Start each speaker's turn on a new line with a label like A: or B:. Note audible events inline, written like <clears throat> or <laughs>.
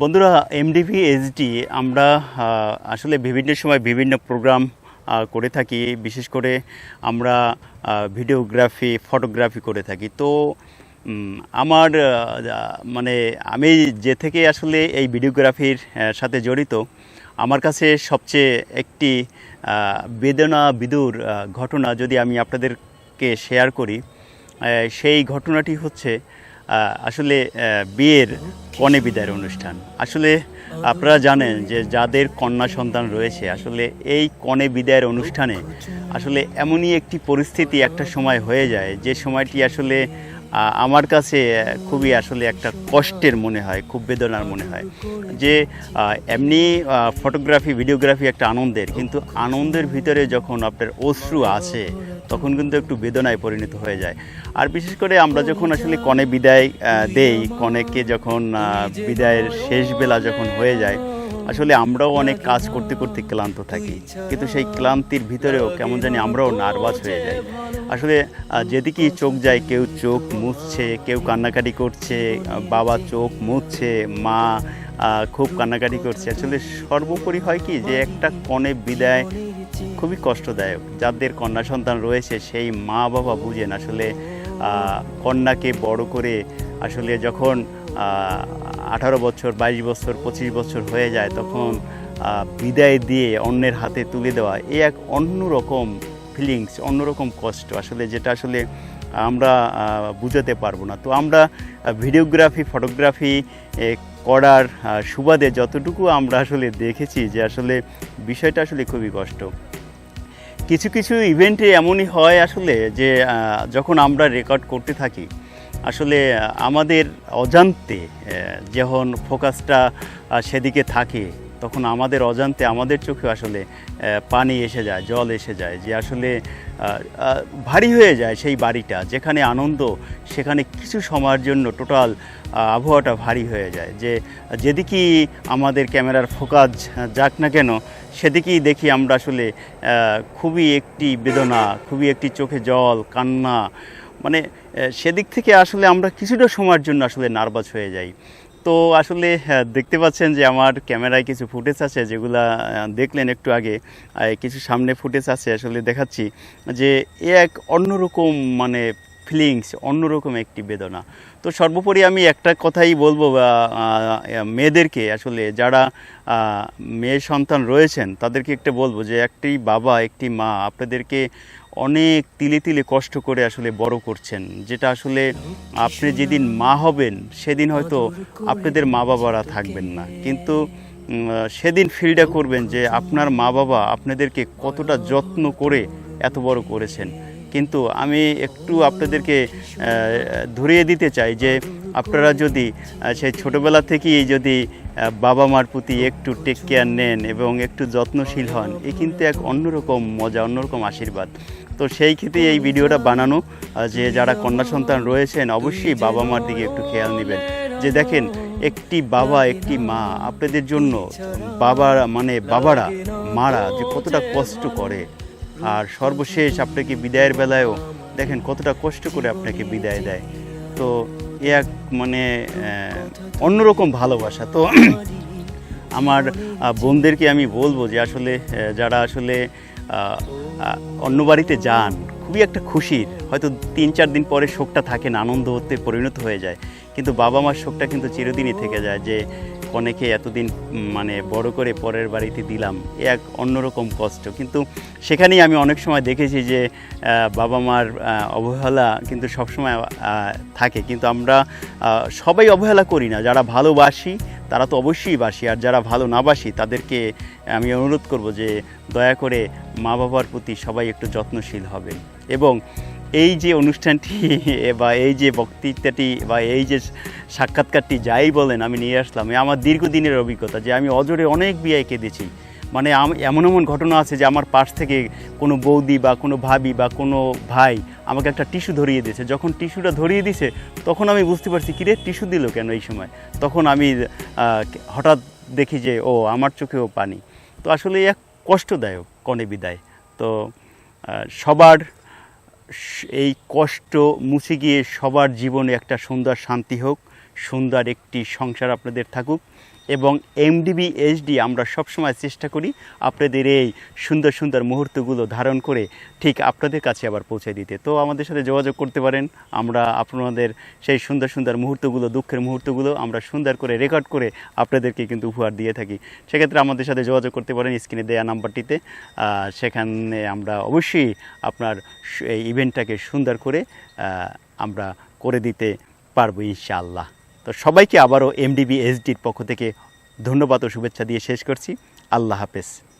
A: বন্ধুরা MDV HD আমরা আসলে বিভিন্ন সময় বিভিন্ন প্রোগ্রাম করে থাকি। বিশেষ করে আমরা ভিডিওগ্রাফি ফটোগ্রাফি করে থাকি। তো আমার মানে আমি যে থেকে আসলে এই ভিডিওগ্রাফির সাথে জড়িত, আমার কাছে সবচেয়ে একটি বেদনা বিদুর ঘটনা যদি আমি আপনাদেরকে শেয়ার করি সেই ঘটনাটি হচ্ছে আসলে বিয়ের কনে বিদায়ের অনুষ্ঠান। আসলে আপনারা জানেন যে যাদের কন্যা সন্তান রয়েছে, আসলে এই কনে বিদায়ের অনুষ্ঠানে আসলে এমনই একটি পরিস্থিতি একটা সময় হয়ে যায়, যে সময়টি আসলে আমার কাছে খুবই আসলে একটা কষ্টের মনে হয়, খুব বেদনার মনে হয়। যে এমনি ফটোগ্রাফি ভিডিওগ্রাফি একটা আনন্দের, কিন্তু আনন্দের ভিতরে যখন আপনার অশ্রু আছে, তখন কিন্তু একটু বেদনায় পরিণত হয়ে যায়। আর বিশেষ করে আমরা যখন আসলে কনে বিদায় দেই, কনেকে যখন বিদায়ের শেষ বেলা যখন হয়ে যায় আসলে আমরাও অনেক কাজ করতে করতে ক্লান্ত থাকি। কিন্তু সেই ক্লান্তির ভিতরেও কেমন জানি আমরাও নার্ভাস হয়ে যাই। আসলে যেদিকেই চোখ যায়, কেউ চোখ মুছছে, কেউ কান্নাকাটি করছে বাবা চোখ মুছছে, মা খুব কান্নাকাটি করছে। আসলে সর্বোপরি হয় কি যে একটা কনে বিদায় খুবই কষ্টদায়ক। যাদের কন্যা সন্তান রয়েছে, সেই মা বাবা বুঝেন আসলে কন্যাকে বড় করে আসলে যখন আঠারো বছর, বাইশ বছর, পঁচিশ বছর হয়ে যায় তখন বিদায় দিয়ে অন্যের হাতে তুলে দেওয়া। এ এক অন্যরকম ফিলিংস অন্যরকম কষ্ট। আসলে যেটা আসলে আমরা বুঝাতে পারব না। তো আমরা ভিডিওগ্রাফি ফটোগ্রাফি করার সুবাদে যতটুকু আমরা আসলে দেখেছি যে আসলে বিষয়টা আসলে খুবই কষ্ট। কিছু কিছু ইভেন্টে এমনই হয় আসলে যে যখন আমরা রেকর্ড করতে থাকি আসলে আমাদের অজান্তে যখন ফোকাসটা সেদিকে থাকে, তখন আমাদের অজান্তে আমাদের চোখে আসলে পানি এসে যায়, জল এসে যায়, যে আসলে ভারী হয়ে যায় সেই বাড়িটা, যেখানে আনন্দ, সেখানে কিছু সময়ের জন্য টোটাল আবহাওয়াটা ভারী হয়ে যায়, যে যেদিকেই আমাদের ক্যামেরার ফোকাস যাক না কেন, সেদিকেই দেখি আমরা আসলে খুবই একটি বেদনা, খুবই একটি চোখে জল, কান্না মানে সেদিক থেকে আসলে আমরা কিছুটা সময়ের জন্য আসলে নার্ভাস হয়ে যাই। তো আসলে দেখতে পাচ্ছেন যে আমার ক্যামেরায় কিছু ফুটেজ আছে যেগুলা দেখলেন একটু আগে কিছু সামনে ফুটেজ আছে আসলে দেখাচ্ছি যে এ এক অন্যরকম মানে ফিলিংস অন্যরকম একটি বেদনা। তো সর্বোপরি আমি একটা কথাই বলব মেয়েদেরকে আসলে যারা মেয়ে সন্তান রয়েছেন, তাদেরকে একটা বলব যে একটি বাবা, একটি মা, আপনাদেরকে অনেক তিলে তিলে কষ্ট করে আসলে বড় করছেন, যেটা আসলে আপনি যেদিন মা হবেন, সেদিন হয়তো আপনাদের মা বাবারা থাকবেন না। কিন্তু সেদিন ফিলটা করবেন যে আপনার মা বাবা আপনাদেরকে কতটা যত্ন করে এত বড় করেছেন। কিন্তু আমি একটু আপনাদেরকে ধরিয়ে দিতে চাই যে আপনারা যদি সেই ছোটোবেলা থেকেই যদি বাবা মার প্রতি একটু টেক কেয়ার নেন এবং একটু যত্নশীল হন, এ কিন্তু এক অন্যরকম মজা, অন্যরকম আশীর্বাদ। তো সেই ক্ষেত্রে এই ভিডিওটা বানানো যে যারা কন্যা সন্তান রয়েছেন, অবশ্যই বাবা মার দিকে একটু খেয়াল নেবেন। যে দেখেন, একটি বাবা, একটি মা, আপনাদের জন্য বাবারা মানে বাবারা, মারা যে কতটা কষ্ট করে। আর সর্বশেষ আপনাকে বিদায়ের বেলায়ও দেখেন কতটা কষ্ট করে আপনাকে বিদায় দেয়। তো এ এক মানে অন্যরকম ভালোবাসা। তো <clears throat> আমার বোনদেরকে আমি বলব যে আসলে যারা আসলে অন্য বাড়িতে যান, খুবই একটা খুশির। হয়তো তিন চার দিন পরে শোকটা থাকে না, আনন্দ হতে পরিণত হয়ে যায়। কিন্তু বাবা মার শোকটা কিন্তু চিরদিনই থেকে যায় যে কনেকে এতদিন মানে বড় করে পরের বাড়িতে দিলাম, এ এক অন্যরকম কষ্ট। কিন্তু সেখানেই আমি অনেক সময় দেখেছি যে বাবা মার অবহেলা কিন্তু সবসময় থাকে। কিন্তু আমরা সবাই অবহেলা করি না। যারা ভালোবাসি, তারা তো অবশ্যই বাসি। আর যারা ভালো না বাসি, তাদেরকে আমি অনুরোধ করব যে, দয়া করে মা বাবার প্রতি সবাই একটু যত্নশীল হবে। এবং এই যে অনুষ্ঠানটি <laughs> বা এই যে বক্তৃতাটি বা এই যে সাক্ষাৎকারটি যাই বলেন আমি নিয়ে আসলাম আমার দীর্ঘদিনের অভিজ্ঞতা যে আমি অজরে অনেক বিয়ে কেঁদেছি। মানে এমন এমন ঘটনা আছে যে আমার পাশ থেকে কোনো বৌদি বা কোনো ভাবি বা কোনো ভাই আমাকে একটা টিস্যু ধরিয়ে দিয়েছে। যখন টিস্যুটা ধরিয়ে দিছে, তখন আমি বুঝতে পারছি, কিরে, টিস্যু দিল কেন এই সময়? তখন আমি হঠাৎ দেখি যে, ও, আমার চোখেও পানি। তো আসলে এক কষ্টদায়ক, কনে বিদায়। তো সবার এই কষ্ট মুছে গিয়ে সবার জীবনে একটা সুন্দর শান্তি হোক, সুন্দর একটি সংসার আপনাদের থাকুক। এবং এমডিবি এইচডি আমরা সবসময় চেষ্টা করি আপনাদের এই সুন্দর সুন্দর মুহূর্তগুলো ধারণ করে ঠিক আপনাদের কাছে আবার পৌঁছে দিতে। তো আমাদের সাথে যোগাযোগ করতে পারেন। আমরা আপনাদের সেই সুন্দর সুন্দর মুহূর্তগুলো, দুঃখের মুহূর্তগুলো আমরা সুন্দর করে রেকর্ড করে আপনাদেরকে কিন্তু উপহার দিয়ে থাকি। সেক্ষেত্রে আমাদের সাথে যোগাযোগ করতে পারেন স্ক্রিনে দেওয়া নাম্বারটিতে। সেখানে আমরা অবশ্যই আপনার এই ইভেন্টটাকে সুন্দর করে আমরা করে দিতে পারব ইনশাআল্লাহ। তো সবাইকে আবারও এমডিবি এসডির পক্ষ থেকে ধন্যবাদ ও শুভেচ্ছা দিয়ে শেষ করছি। আল্লাহ হাফেজ।